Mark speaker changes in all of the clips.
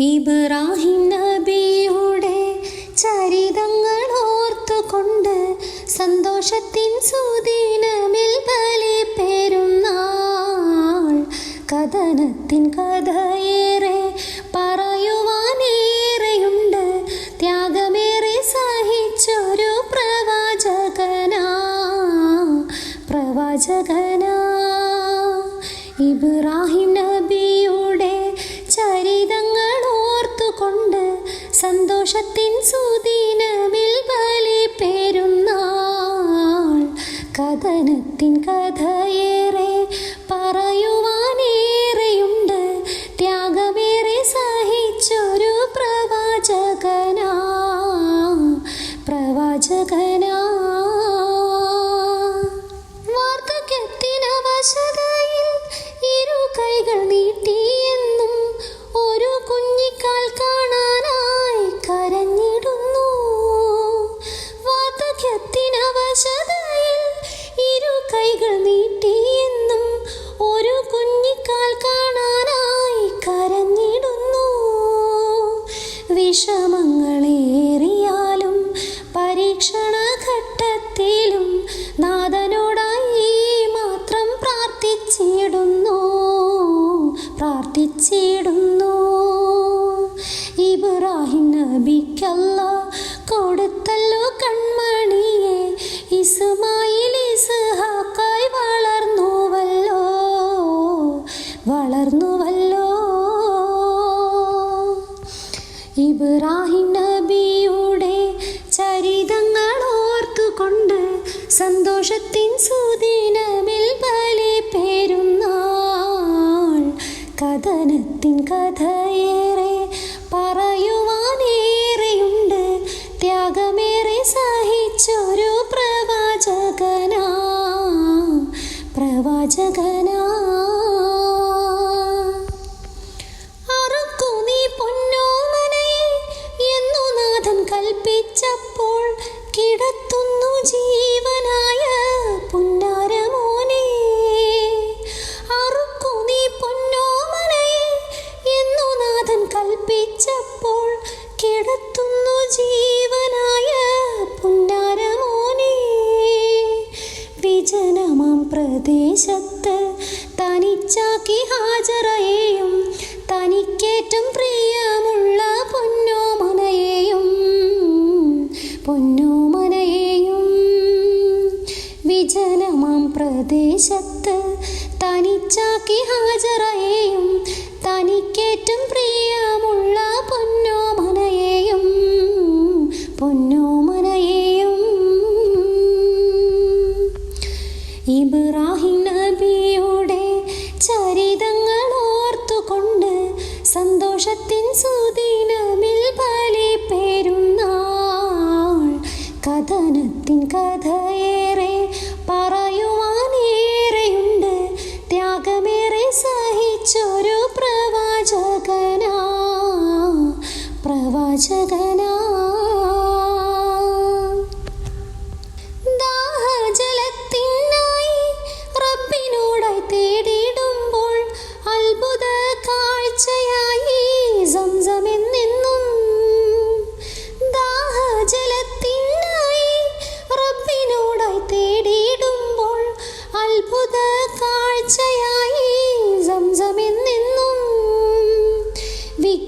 Speaker 1: ഇബ്രാഹിം നബിയുടെ ചരിതങ്ങൾ ഓർത്തുകൊണ്ട് സന്തോഷത്തിൻ സുദിനമിൽ ബലി പെരുന്നാൾ കഥനത്തിൻ കഥയേറെ പറയുവാനേറെയുണ്ട്. ത്യാഗമേറെ സഹിച്ചൊരു പ്രവാചകനാ. പ്രവാചകനാ. ഇബ്രാഹിം കഥനത്തിൻ കഥയേറെ പറയുവാനേറെയുണ്ട് വിഷമങ്ങളേറിയാലും പരീക്ഷണ ഘട്ടത്തിലും നാഥനോടായി മാത്രം പ്രാർത്ഥിച്ചിടുന്നു പ്രാർത്ഥിച്ചിടുന്നു. ഇബ്രാഹിം നബിക്കല്ല കൊടുത്തല്ലോ കൺമണിയെ ഇസ്മായിൽ ഇബ്രാഹിം നബിയുടെ ചരിതങ്ങൾ ഓർത്തുകൊണ്ട് സന്തോഷത്തിൻ സുദിനമിൽ ബലി പെരുന്നാൾ കഥനത്തിൻ കഥയേറെ പറയുവാനേറെയുണ്ട്. ത്യാഗമേറെ സഹിച്ചൊരു പ്രവാചകനാ പ്രദേശത്ത് തനിച്ചാക്കി ഹാജറയെയും തനിക്കേറ്റം പ്രിയമുള്ള പൊന്നോമനയെയും പൊന്നോമനയെയും വിജനമാം പ്രദേശത്ത് തനിച്ചാക്കി ഹാജറയെയും തനിക്കേറ്റം പ്രിയമുള്ള പൊന്നോമനയെയും കഥനത്തിൻ കഥയേറെ പറയുവാനേറെയുണ്ട്. ത്യാഗമേറെ സഹിച്ചൊരു പ്രവാചകനാ. പ്രവാചകനാ.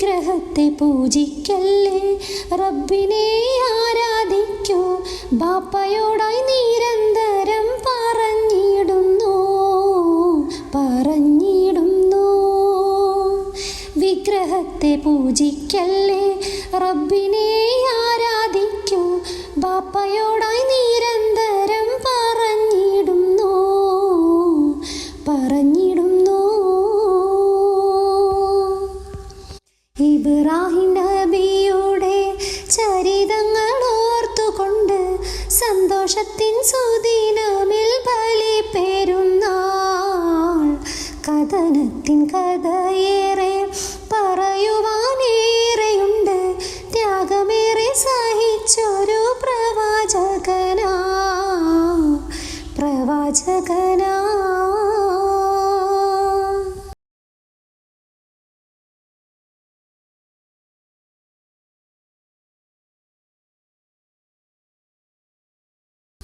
Speaker 1: വിഗ്രഹത്തെ പൂജിക്കല്ലേ? റബ്ബിനെ ആരാധിക്കൂ? ബാപ്പയോടായി നിരന്തരം പറഞ്ഞിടുന്നു പറഞ്ഞിടുന്നു. വിഗ്രഹത്തെ പൂജിക്കല്ലേ? റബ്ബിനെ ആരാധിക്കൂ? ബാപ്പയോടായി ഇബ്രാഹിം നബിയുടെ ചരിതങ്ങൾ ഓർത്തുകൊണ്ട് സന്തോഷത്തിൻ സുദിനമിൽ പലി പെരുന്നാൾ കഥനത്തിൻ കഥയേറെ പറയുവാനേറെയുണ്ട്. ത്യാഗമേറെ സഹിച്ചൊരു പ്രവാചകനാ. പ്രവാചകൻ